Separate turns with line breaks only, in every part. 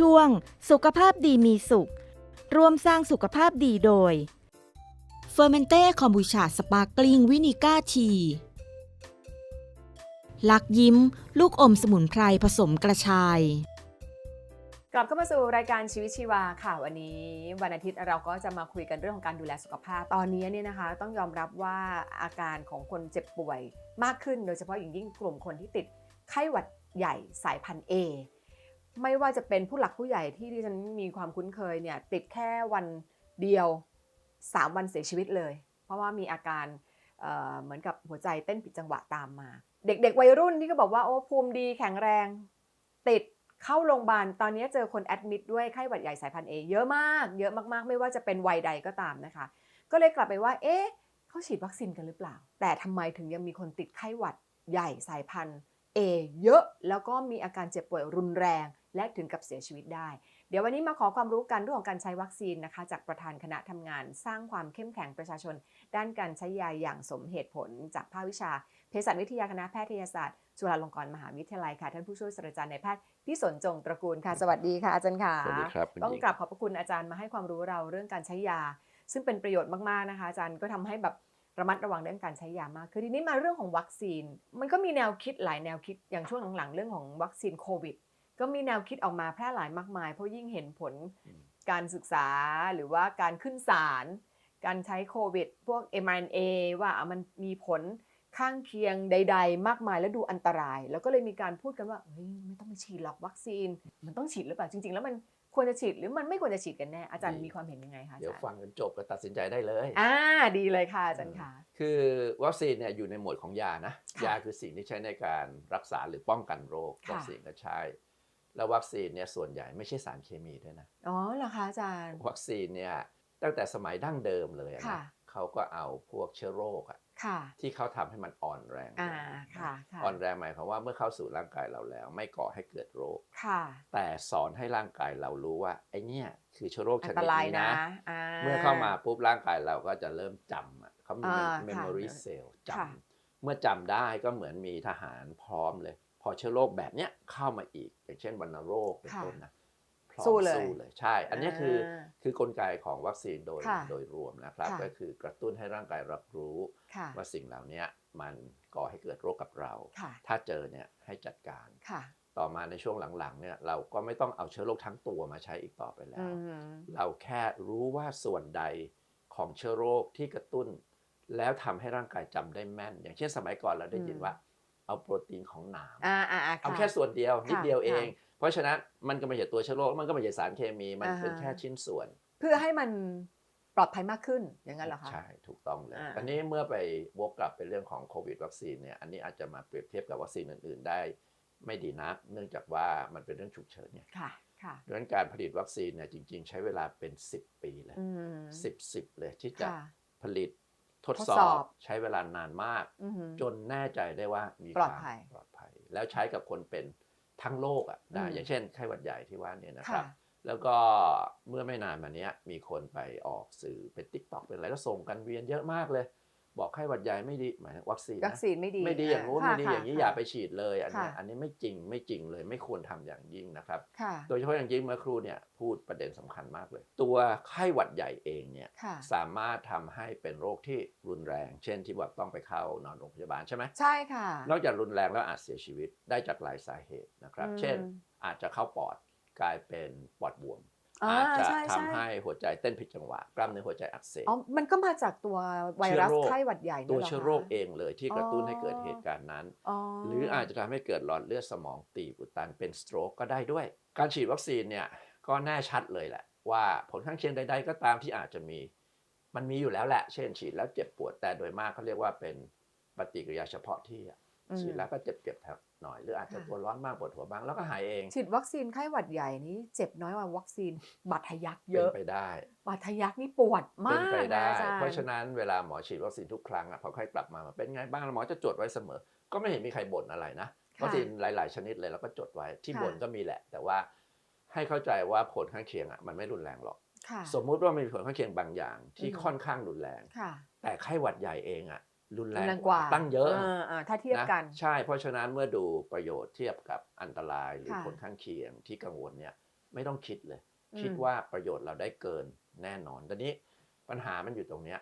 ช่วง สุขภาพดีมีสุข ร่วมสร้างสุขภาพดีโดยเฟอร์เมนเต้คอมบูชาสปาร์กลิงวินิก้าทีลักยิ้ม ลูกอมสมุนไพรผสมกระชาย
กลับเข้ามาสู่รายการชีวิตชีวาค่ะวันนี้ วันอาทิตย์เราก็จะมาคุยกันเรื่องของการดูแลสุขภาพ ตอนนี้เนี่ยนะคะ ต้องยอมรับว่าอาการของคนเจ็บป่วยมากขึ้น โดยเฉพาะอย่างยิ่งกลุ่มคนที่ติดไข้หวัดใหญ่สายพันธุ์ A ไม่ว่าจะเป็นผู้หลักผู้ใหญ่ที่ดิฉันมีความคุ้นเคยเนี่ยติดแค่วันเดียว 3 วันเสียชีวิตเลย เพราะว่ามีอาการเเหมือนกับหัวใจเต้นผิดจังหวะตามมา เด็ก ๆ วัยรุ่นที่ก็บอกว่าโอ้ภูมิดีแข็งแรง ติดเข้าโรงพยาบาลตอนนี้เจอคนแอดมิดด้วยไข้หวัดใหญ่สายพันธุ์เอเยอะมากเยอะมากๆ ไม่ว่าจะเป็นวัยใดก็ตามนะคะ ก็เลยกลับไปว่า เอ๊ะเขาฉีดวัคซีนกันหรือเปล่า แต่ทำไมถึงยังมีคนติดไข้หวัดใหญ่สายพันธุ์ A เยอะแล้วก็มีอาการเจ็บป่วยรุนแรง และถึงกับเสียชีวิตได้ เดี๋ยววันนี้มาขอความรู้กันเรื่องของการใช้วัคซีนนะคะ จากประธานคณะทำงาน สร้างความเข้มแข็งประชาชน ด้านการใช้ยาอย่างสมเหตุผล จากภาควิชาเภสัชวิทยาคณะแพทยศาสตร์จุฬาลงกรณ์มหาวิทยาลัยค่ะ ท่านผู้ช่วยศาสตราจารย์นายแพทย์พิสนจงตระกูลค่ะ สวัสดีค่ะอาจารย์ค่ะ
สวัสดีครับคุณ
ต้อง
หญิง
กลับขอบพระคุณอาจารย์มาให้ความรู้เราเรื่องการใช้ยา ซึ่งเป็นประโยชน์มากๆนะคะ อาจารย์ก็ทำให้แบบ ระมัดระวังเรื่องการใช้ยามากคือทีนี้มาเรื่องของวัคซีน มันก็มีแนวคิดหลายแนวคิดอย่างช่วงหลังๆเรื่องของวัคซีนโควิด ก็มีแนวคิดออกมาแพร่หลายมากมาย เพราะยิ่งเห็นผลการศึกษาหรือว่าการขึ้นศาลการใช้โควิด พวก mRNA ว่าอะมันมีผลข้างเคียงใด ๆ มากมายแล้วดูอันตราย แล้วก็เลยมีการพูดกันว่าเฮ้ยไม่ต้องไปฉีดหรอกวัคซีน มันต้องฉีดหรือเปล่าจริง ๆ แล้วมัน ควรจะฉีดหรือมันไม่ควรจะฉีดกันแน่อาจารย์มีความเห็นยังไงคะอา
เดี๋ยว
จารย์
ฟังกันจบก็ตัดสินใจได้เลย
อ่าดีเลยค่ะอาจารย์ค่ะ
คือวัคซีนเนี่ยอยู่ในหมวดของยานะ
ค่ะ
ยาคือสิ่งที่ใช้ในการรักษาหรือป้องกันโรค
ค่ะ
วัคซีนก็ใช่แล้ววัคซีนเนี่ยส่วนใหญ่ไม่ใช่สารเคมีด้วยนะ
อ๋อเหรอคะอาจารย์
วัคซีนเนี่ยตั้งแต่สมัยดั้งเดิมเลยอะ
ค่ะ
นะเขาก็เอาพวกเชื้อโรคอะ
ค่ะ
ที่เขาทำให้มันอ่อนแรง
อ่า
ลง
ค่ะค่ะ
อ่อนแรงหมายความว่าเมื่อเข้าสู่ร่างกายเราแล้ว ไม่ก่อให้เกิดโรค
ค่ะ
แต่สอนให้ร่างกายเรารู้ว่าไอเนี่ยคือเชื้อโรคช
อัน
นิ
ต
ด
ราย
นี้
นะ
นะ
อ่า
เมื่อเข้ามาปุ๊บร่างกายเราก็จะเริ่มจำอะเขามี
อ่า
memory
ค่ะ
cell จ
ค่ะำ
เมื่อจำได้ก็เหมือนมีทหารพร้อมเลย พอเชื้อโรคแบบเนี้ยเข้ามาอีก อย่างเช่นวัณโรคเป็น
ค่ะ
ต้นนะ พร้อม
สู้เลย
สู้เลยใช่ อันเนี้ยคืออาคือกลไกของวัคซีนโดย
ค่ะ
โดยรวมนะครับ
ค่ะ
ก็คือกระตุ้นให้ร่างกายรับรู้
ค่ะ
ว่าสิ่งเหล่านี้มันก่อให้เกิดโรคกับเรา
ค่ะ
ถ้าเจอเนี่ยให้จัดการ
ค่ะ
ต่อมาในช่วงหลังๆเนี่ยเราก็ไม่ต้องเอาเชื้อโรคทั้งตัวมาใช้อีกต่อไปแล้
อื
ว
ม
เราแค่รู้ว่าส่วนใดของเชื้อโรคที่กระตุ้น แล้วทำให้ร่างกายจำได้แม่น อย่างเช่นสมัยก่อนเราได้ยิน
อืม
ว่า เอาโปรตีนของหนาม
อ่าอ่าอ่า
เอาะ แค่ส่วนเดียวนิด
ค่ะ
เดียวเอง
ค่ะ
เพราะฉะนั้นมันก็ไม่ใช่ตัวเชื้อโรคมันก็ไม่ใช่สารเคมีมัน
อ่าฮะ
เป็นแค่ชิ้นส่วน
เพื่อให้มันปลอดภัยมากขึ้นอย่างนั้นเหรอคะ
ใช่ถูกต้องเลย
อ่า
อันนี้เมื่อไปวกกลับเป็นเรื่องของโควิดวัคซีนเนี่ยอันนี้อาจจะมาเปรียบเทียบกับวัคซีนอื่น ๆ ได้ ไม่ดีนัก เนื่องจากว่ามันเป็นเรื่องฉุกเฉินเนี่ย
ค่ะค่ะ
ดังนั้นการผลิตวัคซีนเนี่ยจริง ๆ ใช้เวลาเป็น 10 ปีเลย
อืม
สิบสิบเลยที่จะ
ค่ะ
ผลิตทด
ทด
ส
ส
อ
อ
บบใช้เวลานานมาก
อือหือ
จนแน่ใจได้ว่ามี
ปลอด
ความ
ภัย
ปลอดภัย แล้วใช้กับคนเป็น ทั้งโลกอะได้
อืม
อย่างเช่นไข้หวัดใหญ่ที่ว่าเนี่ยนะครับ
ค่ะ
แล้วก็เมื่อไม่นานมาเนี้ยมีคนไปออกสื่อเป็นติ๊กต็อกเป็นอะไรแล้วส่งกันเวียนเยอะมากเลย บอกไข้หวัดใหญ่ไม่ดีหมายถึงวัคซีน
วัค
นะ
ซีนไม่ดี
ไม่ดีอย่างงู้น
ค่ะ
ไม่ดีอย่างนี้
ค่ะ
อย่าไปฉีดเลยอันเนี้ย
ค่ะ
อันนี้ไม่จริงไม่จริงเลยไม่ควรทำอย่างยิ่งนะครับ
ค่ะ
โดยเฉพาะอย่างยิ่งเมื่อครูเนี่ยพูดประเด็นสำคัญมากเลย ตัวไข้หวัดใหญ่เองเนี่ย
ค่ะ
สามารถทำให้เป็นโรคที่รุนแรง เช่นที่ว่าต้องไปเข้านอนโรงพยาบาลใช่ไหม
ใช่ค่ะ
นอกจากรุนแรงแล้วอาจเสียชีวิตได้จากหลายสาเหตุนะครับ
อืม
เช่น อาจจะเข้าปอดกลายเป็นปอดบวม
อ่า
อาจจะ
ใช่
ทำ
ใช่
ให้หัวใจเต้นผิดจังหวะ กล้ามเนื้อหัวใจอักเสบ
อ๋อมันก็มาจากตัวไวรัส
เชื้อโรค
ไข้หวัดใหญ่นั่น
ตัว
หคะ
เชื้อโรคเองเลยที่กระตุ้น
อ๋อ
ให้เกิดเหตุการณ์นั้น
อ๋อ
หรืออาจจะทำให้เกิดหลอดเลือดสมองตีบอุดตันเป็นสโตรกก็ได้ด้วย การฉีดวัคซีนเนี่ยก็แน่ชัดเลยแหละ ว่าผลข้างเคียงใด ๆ ก็ตามที่อาจจะมีมันมีอยู่แล้วแหละ เช่นฉีดแล้วเจ็บปวดแต่โดยมากเขาเรียกว่าเป็นปฏิกิริยาเฉพาะที่อะ
อืม
ฉีดแล้วก็เจ็บเจ็บๆแถบหน่อย หรืออาจจะ
ค่ะ
ตัวร้อนบ้างปวดหัวบ้างแล้วก็หายเอง
ฉีดวัคซีนไข้หวัดใหญ่นี้เจ็บน้อยกว่าวัคซีนบาดทะยักเย
เป็น
อะ
ไปได้
บาดทะยักนี่ปวด
เป็น
มาก
ไปได้
นอจย์
เพราะฉะนั้นเวลาหมอฉีดวัคซีนทุกครั้งอะพอค่อยกลับมาเป็นไงบ้างหมอจะจดไว้เสมอ ก็ไม่เห็นมีใครบ่นอะไรนะ
ค่ะ
วัคซีนหลาย ๆ ชนิดเลยเราก็จดไว้ที่
ค่ะ
บ่นก็มีแหละ แต่ว่าให้เข้าใจว่าผลข้างเคียงอะมันไม่รุนแรงหรอก
ค่ะ
สมมุติว่ามีผลข้างเคียงบางอย่างที่
อือฮึ
ค่อนข้างรุนแรง
ค่ะ
แต่ไข้หวัดใหญ่เองอะ รุนแร
รุ
ง
นแรงกว่า
ตั้งเยอะาา
ถ้าเทียบกันะ
ใช่เพราะฉะนั้นเมื่อดูประโยชน์เทียบกับอันตรายหรือ
ค่ะ
ผลข้างเคียงที่กังวลเนี่ยไม่ต้องคิดเลย
อืม
คิดว่าประโยชน์เราได้เกินแน่นอนตอนนี้ปัญหามันอยู่ตรงเนี้ย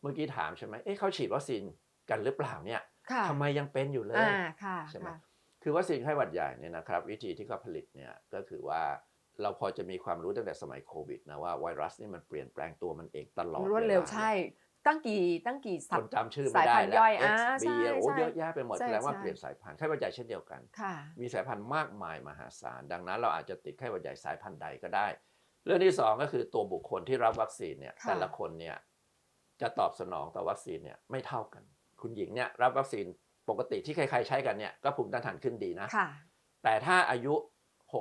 เมื่อกี้ถามใช่ไหมเอ๊ะเขาฉีดวัคซีนกันหรือเปล่าเนี่ย
ค่ะ
ทำไมยังเป็นอยู่เลย
อ่าค่ะ
ใช่ไหม
ค่ะ
คือวัคซีนไข้หวัดใหญ่เนี่ยนะครับวิธีที่เขาผลิตเนี่ยก็คือว่าเราพอจะมีความรู้ตั้งแต่สมัยโควิดนะว่าไวรัสนี่มันเปลี่ยนแปลงตัวมันเองตลอด
รวดเร็ว
ลา
ใช่ ตั้งกี่ตั้งกี่สั
ค
ป
นจำชื่อ
สา
ไม่
ย
ได้
พันธุ์
แล้ว
ย่อย
X
อ่า
B
ใช่
โอ้
ใช่
เยอะแยะไปหมด
ใช่
แสดงว่า
ใช่
เปลี่ยนสายพันธุ์ไข้หวัดใหญ่เช่นเดียวกัน
ค่ะ
มีสายพันธุ์มากมายมหาศาล ดังนั้นเราอาจจะติดไข้หวัดใหญ่สายพันธุ์ใดก็ได้ เรื่องที่สองก็คือตัวบุคคลที่รับวัคซีนเนี่ย
ค่ะ
แต่ละคนเนี่ยจะตอบสนองต่อวัคซีนเนี่ยไม่เท่ากัน คุณหญิงเนี่ยรับวัคซีนปกติที่ใครๆใช้กันเนี่ยก็ภูมิต้านทานขึ้นดีนะ
ค่ะ
แต่ถ้าอายุ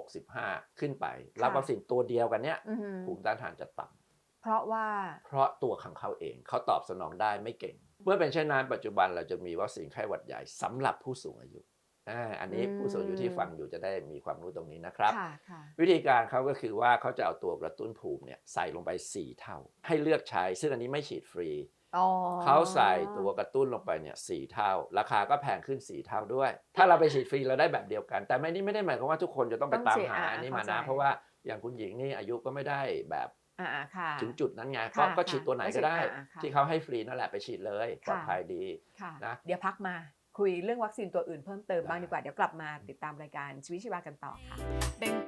65 ขึ้นไป รับ
ค่ะ
วัคซีนตัวเดียวกันเนี่ย
อือหือ
ภูมิต้านทานจะต่ำ
เพราะว่า
เพราะตัวของเขาเองเขาตอบสนองได้ไม่เก่ง เมื่อเป็นเช่นนั้นปัจจุบันเราจะมีวัคซีนไข้หวัดใหญ่สำหรับผู้สูงอายุอ่าอันนี้
อืม
ผู้สูงอายุที่ฟังอยู่จะได้มีความรู้ตรงนี้นะครับ
ค่ะค่ะ
วิธีการเขาก็คือว่าเขาจะเอาตัวกระตุ้นภูมิเนี่ยใส่ลงไป 4 เท่า ให้เลือกใช้ซึ่งอันนี้ไม่ฉีดฟรี
อ๋อ
เขาใส่ตัวกระตุ้นลงไปเนี่ยสเท่า ราคาก็แพงขึ้น 4 เท่าด้วย ถ้าเราไปฉีดฟรีเราได้แบบเดียวกัน แต่ไม่นี่ไม่ได้หมายความว่าทุกคนจะต้องไป
ต้อง
ตาม
ฉีด
หา
อ่า
อันนี้มา
เข้า
นะ
ใจ
เพราะว่าอย่างคุณหญิงนี่อายุก็ไม่ได้แบบ
อ่าๆค่ะ
ถึงจุดนั้นไง
ค่ะ
ก็ก็ฉีดตัวไหนก็ได้
ก็ฉีดอ่าๆค่ะ
ที่เขาให้ฟรีนั่นแหละไปฉีดเลยปลอด
ค่ะ
ภัยดี
ค่ะ
นะ
เดี๋ยวพักมาคุยเรื่องวัคซีนตัวอื่นเพิ่มเติมบ้าง
ได้
ดีกว่า เดี๋ยวกลับมาติดตามรายการชีวิตชีวากันต่อค่ะ